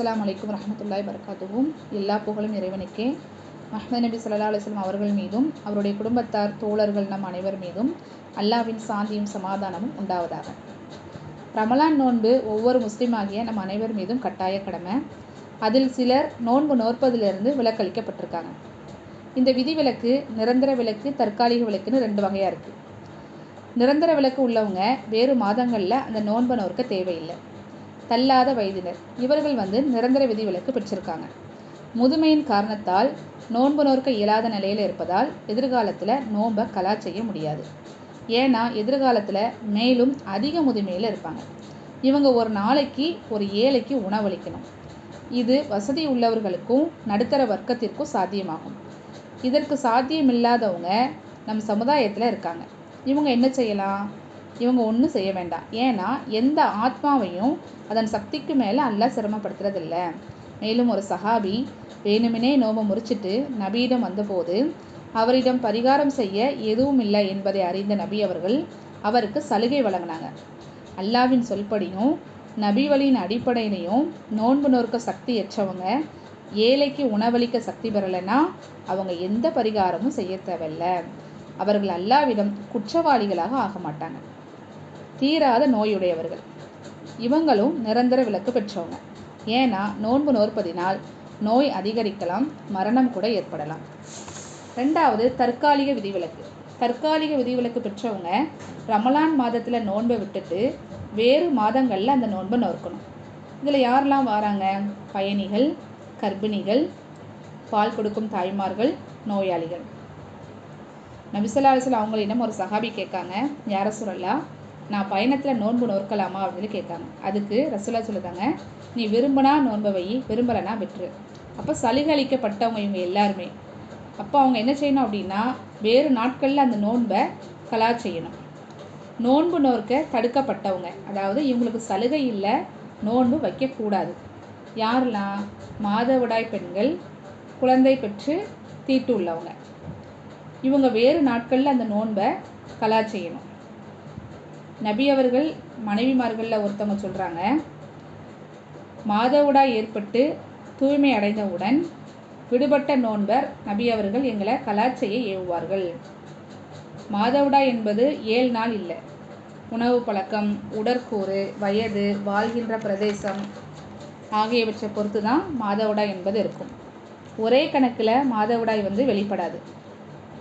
அஸ்லாம் அலைக்கும் ரஹமத்துல்லாய் வரகாத்துவும் எல்லா புகழும் இறைவனுக்கே. மஹ்மது நபி சல்லா அலுவலம் அவர்கள் மீதும் அவருடைய குடும்பத்தார் தோழர்கள் நம் அனைவர் மீதும் அல்லாவின் சாந்தியும் சமாதானமும் உண்டாவதாக. ரமலான் நோன்பு ஒவ்வொரு முஸ்லீமாகிய நம் அனைவர் மீதும் கட்டாய கடமை. அதில் சிலர் நோன்பு நோற்பதிலிருந்து விலக்களிக்கப்பட்டிருக்காங்க. இந்த விதி விலக்கு நிரந்தர விலக்கு தற்காலிக விலக்குன்னு ரெண்டு வகையாக இருக்குது நிரந்தர விலக்கு உள்ளவங்க வேறு மாதங்களில் அந்த நோன்பை நோர்க்க தேவையில்லை. தள்ளாத வயதினர். இவர்கள் வந்து நிரந்தர விதிவிலக்கு பெற்றிருக்காங்க. முதுமையின் காரணத்தால் நோன்பு நோர்க்க இயலாத நிலையில் இருப்பதால் எதிர்காலத்தில் நோன்பை கலா செய்ய முடியாது. ஏன்னா எதிர்காலத்தில் மேலும் அதிக முதுமையில் இருப்பாங்க. இவங்க ஒரு நாளைக்கு ஒரு ஏழைக்கு உணவளிக்கணும். இது வசதி உள்ளவர்களுக்கும் நடுத்தர வர்க்கத்திற்கும் சாத்தியமாகும். இதற்கு சாத்தியமில்லாதவங்க நம் சமுதாயத்தில் இருக்காங்க. இவங்க என்ன செய்யலாம்? இவங்க ஒன்றும் செய்ய வேண்டாம். ஏன்னா எந்த ஆத்மாவையும் அதன் சக்திக்கு மேலே அல்லாஹ் சிரமப்படுத்துறதில்ல. மேலும் ஒரு சஹாபி வேணுமினே நோபம் முறிச்சிட்டு நபியிடம் வந்தபோது அவரிடம் பரிகாரம் செய்ய எதுவும் இல்லை என்பதை அறிந்த நபி அவர்கள் அவருக்கு சலுகை வழங்கினாங்க. அல்லாவின் சொல்படியும் நபி வழியின் அடிப்படையிலையும் நோன்பு நோர்க்க சக்தி எச்சவங்க ஏழைக்கு உணவளிக்க சக்தி பெறலைன்னா அவங்க எந்த பரிகாரமும் செய்ய தேவையில்ல. அவர்கள் அல்லாவிடம் குற்றவாளிகளாக ஆக மாட்டாங்க. தீராத நோயுடையவர்கள். இவங்களும் நிரந்தர விலக்கு பெற்றவங்க. ஏன்னா நோன்பு நோற்பதினால் நோய் அதிகரிக்கலாம் மரணம் கூட ஏற்படலாம். ரெண்டாவது தற்காலிக விதிவிலக்கு. தற்காலிக விதிவிலக்கு பெற்றவங்க ரமலான் மாதத்தில் நோன்பை விட்டுட்டு வேறு மாதங்களில் அந்த நோன்பை நோக்கணும் இதில் யாரெல்லாம் வராங்க? பயணிகள் கர்ப்பிணிகள் பால் கொடுக்கும் தாய்மார்கள் நோயாளிகள். நபிசல்லா அலிஸ்லாம் அவங்களிடம் ஒரு சஹாபி கேட்காங்க யார சொல்லலாம் நான் பயணத்தில் நோன்பு நோற்கலாமா அப்படின்னு கேட்காங்க அதுக்கு ரசுல்லா சொல்லுதாங்க நீ விரும்பினா நோன்பை வை விரும்பலைனா விட்டுரு. அப்போ சலுகை அளிக்கப்பட்டவங்க இவங்க எல்லாருமே. அப்போ அவங்க என்ன செய்யணும் அப்படின்னா வேறு நாட்களில் அந்த நோன்பை கலா செய்யணும். நோன்பு நோர்க்க தடுக்கப்பட்டவங்க அதாவது இவங்களுக்கு சலுகை இல்லை நோன்பு வைக்கக்கூடாது. யாரெல்லாம்? மாதவிடாய் பெண்கள் குழந்தை பெற்று தீட்டு உள்ளவங்க. இவங்க வேறு நாட்களில் அந்த நோன்பை கலா செய்யணும். நபி அவர்கள் மனைவிமார்களில் ஒருத்தவங்க சொல்கிறாங்க மாதவிடா ஏற்பட்டு தூய்மை அடைந்தவுடன் விடுபட்ட நோன்பர் நபி அவர்கள் எங்களை கலாச்சையை ஏவுவார்கள். மாதவிடா என்பது ஏழு நாள் இல்லை. உணவு பழக்கம் உடற்கூறு வயது வாழ்கின்ற பிரதேசம் ஆகியவற்றை பொறுத்து தான் மாதவிடாய் என்பது இருக்கும். ஒரே கணக்கில் மாதவிடாய் வந்து வெளிப்படாது.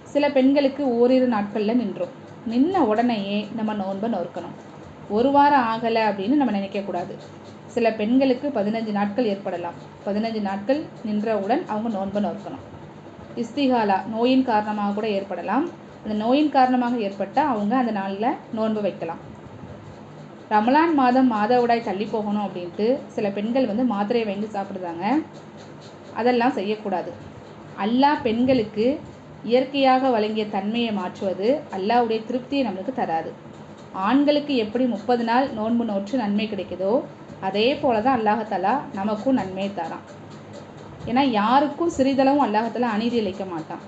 சில பெண்களுக்கு ஓரிரு நாட்களில் நின்றோம். நின்ன உடனேயே நம்ம நோன்பை நோக்கணும் ஒரு வாரம் ஆகலை அப்படின்னு நம்ம நினைக்கக்கூடாது. சில பெண்களுக்கு பதினஞ்சு நாட்கள் ஏற்படலாம். பதினஞ்சு நாட்கள் நின்றவுடன் அவங்க நோன்பை நோக்கணும் இஸ்திகாலா நோயின் காரணமாக கூட ஏற்படலாம். அந்த நோயின் காரணமாக ஏற்பட்டால் அவங்க அந்த நாளில் நோன்பு வைக்கலாம். ரமலான் மாதம் மாதவிடாய் தள்ளி போகணும் அப்படின்ட்டு சில பெண்கள் வந்து மாத்திரையை வாங்கி சாப்பிடுதாங்க அதெல்லாம் செய்யக்கூடாது. அல்லா பெண்களுக்கு இயற்கையாக வழங்கிய தன்மையை மாற்றுவது அல்லாவுடைய திருப்தியை நம்மளுக்கு தராது. ஆண்களுக்கு எப்படி முப்பது நாள் நோன்பு நோற்று நன்மை கிடைக்குதோ அதே போல தான் அல்லாஹாலா நமக்கும் நன்மையை தரான். ஏன்னா யாருக்கும் சிறிதளவும் அல்லாஹாலா அநீதி இழைக்க மாட்டான்.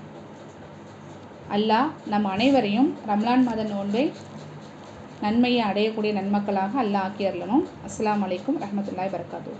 அல்லாஹ் நம் அனைவரையும் ரம்லான் மத நோன்பை நன்மையை அடையக்கூடிய நன்மக்களாக அல்லாஹ் ஆக்கி அருளணும். அஸ்லாம் வலைக்கும் ரஹமத்துல்லாய் வரகாத்தூ